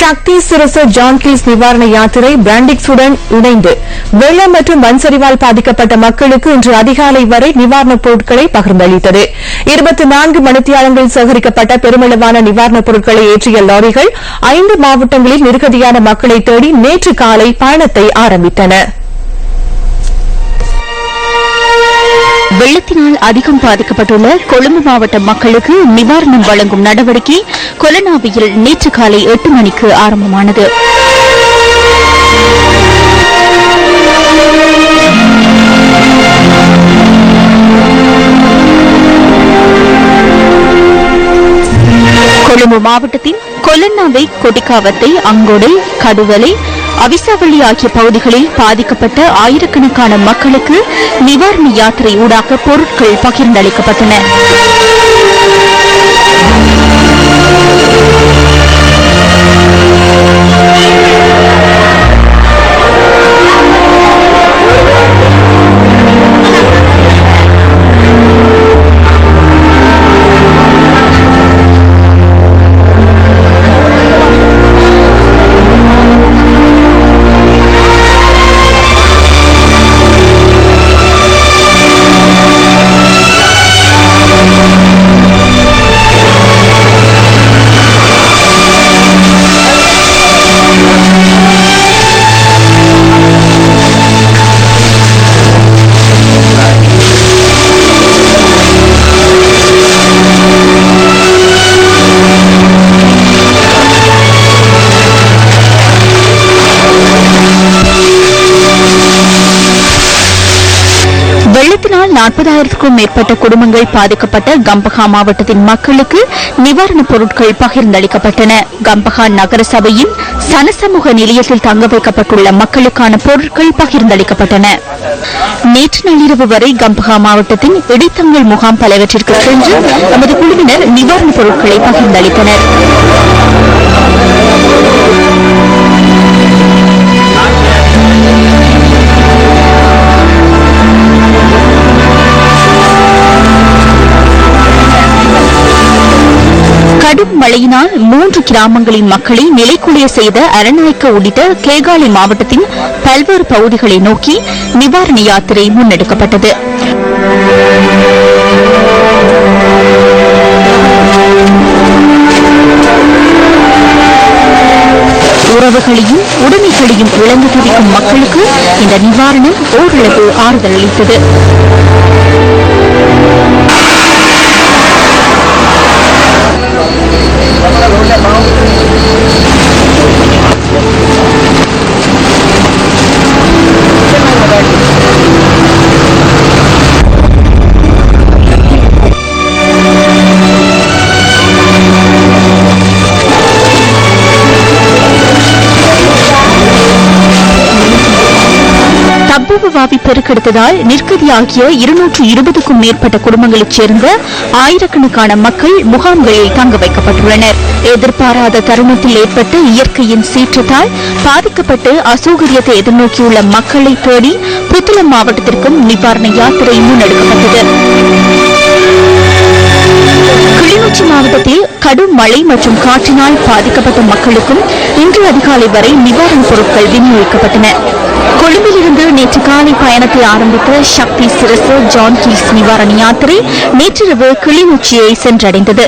சக்தி சிரச ஜான்கீஸ் நிவாரண யாத்திரை பிராண்டிக்ஸுடன் இணைந்து. வெள்ளம் மற்றும் மண் சரிவால் பாதிக்கப்பட்ட மக்களுக்கு இன்று அதிகாலை வரை நிவாரணப் பொருட்களை பகிர்ந்தளித்தது. இருபத்தி நான்கு மணித்தியாலங்களில் சேகரிக்கப்பட்ட பெருமளவான நிவாரணப் பொருட்களை ஏற்றிய லாரிகள் ஐந்து மாவட்டங்களில் நிருகதியான மக்களை தேடி நேற்று காலை பயணத்தை ஆரம்பித்தன. வெள்ளத்தினால் அதிகம் பாதிக்கப்பட்டுள்ள கொழும்பு மாவட்ட மக்களுக்கு நிவாரணம் வழங்கும் நடவடிக்கை கொலனாவியில் நேற்று காலை எட்டு மணிக்கு ஆரம்பமானது. கொழும்பு மாவட்டத்தின் கொலன்னாவை கொடிக்காவத்தை அங்கொடை கடுவலை அவிசாவளி ஆகிய பகுதிகளில் பாதிக்கப்பட்ட ஆயிரக்கணக்கான மக்களுக்கு நிவாரண யாத்திரை ஊடாக பொருட்கள் பகிர்ந்தளிக்கப்பட்டன. நாற்பதாயிரத்துக்கும் மேற்பட்ட குடும்பங்கள் பாதிக்கப்பட்ட கம்பஹா மாவட்டத்தின் மக்களுக்கு நிவாரணப் பொருட்கள் பகிர்ந்தளிக்கப்பட்டன. கம்பஹா நகர சபையின் சனசமூக நிலையத்தில் தங்க வைக்கப்பட்டுள்ள மக்களுக்கான பொருட்கள் பகிர்ந்தளிக்கப்பட்டன. நேற்று நள்ளிரவு வரை கம்பஹா மாவட்டத்தின் இடைத்தங்கள் முகாம் பலவற்றிற்கு சென்று நமது குழுவினர் நிவாரணப் பொருட்களை பகிர்ந்தளித்தனர். கடும் மழையினால் மூன்று கிராமங்களின் மக்களை நிலைக்குலைய செய்த அரநாயக்க உள்ளிட்ட கேகாலை மாவட்டத்தின் பல்வேறு பகுதிகளை நோக்கி நிவாரண யாத்திரை முன்னெடுக்கப்பட்டது. உறவுகளையும் உடைமைகளையும் இழந்து துடிக்கும் மக்களுக்கு இந்த நிவாரணம் ஓரளவு ஆறுதல் அளித்தது தப்புவாவி பெருக்கெடுத்ததால் நிற்கதியாகிய இருநூற்று இருபதுக்கும் மேற்பட்ட குடும்பங்களைச் சேர்ந்த ஆயிரக்கணக்கான மக்கள் முகாம்களில் தங்க வைக்கப்பட்டுள்ளனர். எதிர்பாராத தருணத்தில் ஏற்பட்ட இயற்கையின் சீற்றத்தால் பாதிக்கப்பட்டு அசௌகரியத்தை எதிர்நோக்கியுள்ள மக்களை தேடி புத்தளம் மாவட்டத்திற்கும் நிவாரண யாத்திரை முன்னெடுக்கப்பட்டது. கிளிநொச்சி மாவட்டத்தில் கடும் மழை மற்றும் காற்றினால் பாதிக்கப்பட்ட மக்களுக்கும் இன்று அதிகாலை வரை நிவாரணப் பொருட்கள் விநியோகிக்கப்பட்டன. கொழும்பிலிருந்து நேற்று காலை பயணத்தை ஆரம்பித்த சக்தி சிரசு ஜான் கீல்ஸ் நிவாரண யாத்திரை நேற்றிரவு கிளிநொச்சியை சென்றடைந்தது.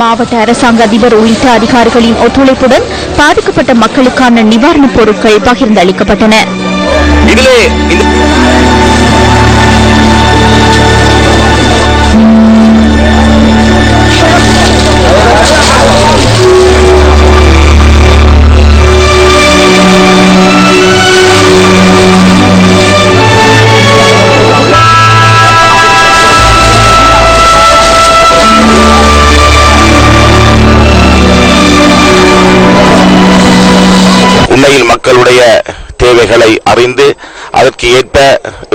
மாவட்ட அரசாங்க அதிபர் உள்ளிட்ட அதிகாரிகளின் ஒத்துழைப்புடன் பாதிக்கப்பட்ட மக்களுக்கான நிவாரணப் பொருட்கள் பகிர்ந்தளிக்கப்பட்டன. உண்மையில் மக்களுடைய தேவைகளை அறிந்து அதற்கு ஏற்ப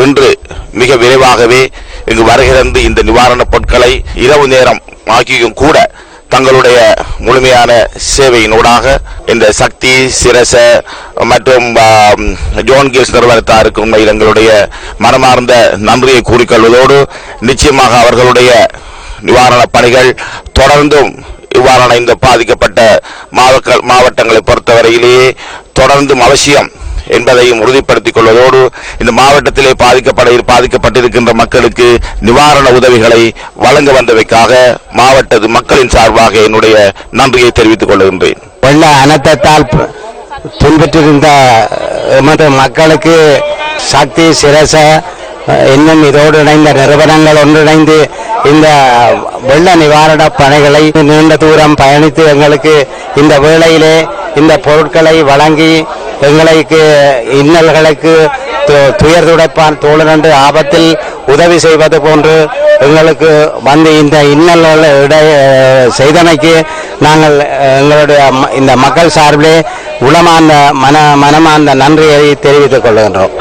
இன்று மிக விரைவாகவே இங்கு வருகிறது இந்த நிவாரணப் பொருட்களை. இரவு நேரம் ஆகியும் கூட தங்களுடைய முழுமையான சேவையினூடாக இந்த சக்தி சிரச மற்றும் ஜோன் கேஸ் நிறுவனத்தாருக்கு உண்மையில் எங்களுடைய மனமார்ந்த நன்றியை கூறிக்கொள்வதோடு நிச்சயமாக அவர்களுடைய நிவாரணப் பணிகள் தொடர்ந்தும் இவ்வாறான இந்த பாதிக்கப்பட்ட மாவட்ட மாவட்டங்களை பொறுத்தவரையிலேயே தொடர்ந்தும் அவசியம் என்பதையும் உறுதிப்படுத்திக் கொள்வதோடு இந்த மாவட்டத்திலே பாதிக்கப்பட பாதிக்கப்பட்டிருக்கின்ற மக்களுக்கு நிவாரண உதவிகளை வழங்க வந்தவைக்காக மாவட்ட மக்களின் சார்பாக என்னுடைய நன்றியை தெரிவித்துக் கொள்கின்றேன். வெள்ள அனர்த்தத்தால் ப- எமது மக்களுக்கு சக்தி சிரச இன்னும் இதோடு இணைந்த நிறுவனங்கள் ஒன்றிணைந்து இந்த வெள்ள நிவாரணப் பணிகளை நீண்ட தூரம் பயணித்து எங்களுக்கு இந்த வேளையிலே இந்த பொருட்களை வழங்கி எங்களுக்கு இன்னல்களுக்கு து- துயர் துடைப்பான் தோழனண்டு ஆபத்தில் உதவி செய்வது போன்று எங்களுக்கு வந்து இந்த இன்னல்கள் இடைய செய்தமைக்கு நாங்கள் எங்களுடைய இந்த மக்கள் சார்பிலே உளமார்ந்த மன மனமார்ந்த நன்றியை தெரிவித்துக் கொள்கின்றோம்.